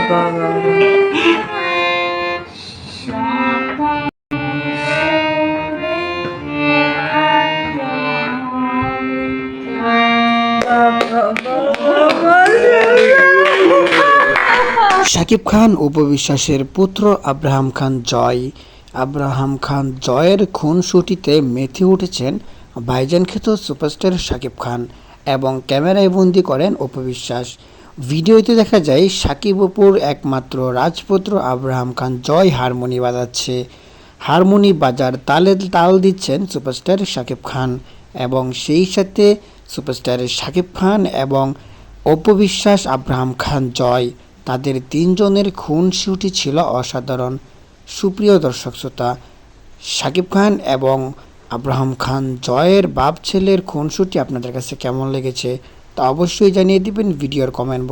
বাবা। শাকিব খান উপবিশ্বাসের পুত্র আব্রাহাম খান জয়। আব্রাহাম খান জয়ের খুন খুনসুটিতে মেতে উঠেছেন ভাইজান খ্যাত সুপারস্টার শাকিব খান এবং ক্যামেরায় বন্দি করেন উপবিশ্বাস ভিডিওতে দেখা যায় শাকিব অপুর একমাত্র রাজপুত্র আব্রাহাম খান জয় হারমোনি বাজাচ্ছে। হারমোনি বাজার তালে তাল দিচ্ছেন সুপারস্টার শাকিব খান এবং সেই সাথে সুপারস্টার শাকিব খান এবং অপবিশ্বাস আব্রাহাম খান জয়। তাদের তিনজনের খুন খুনসুটি ছিল অসাধারণ। সুপ্রিয় দর্শক শ্রোতা শাকিব খান এবং আব্রাহাম খান জয়ের বাপ ছেলের খুনসুটি আপনাদের কাছে কেমন লেগেছে? তা অবশ্যই জানিয়ে দেবেন ভিডিওর কমেন্ট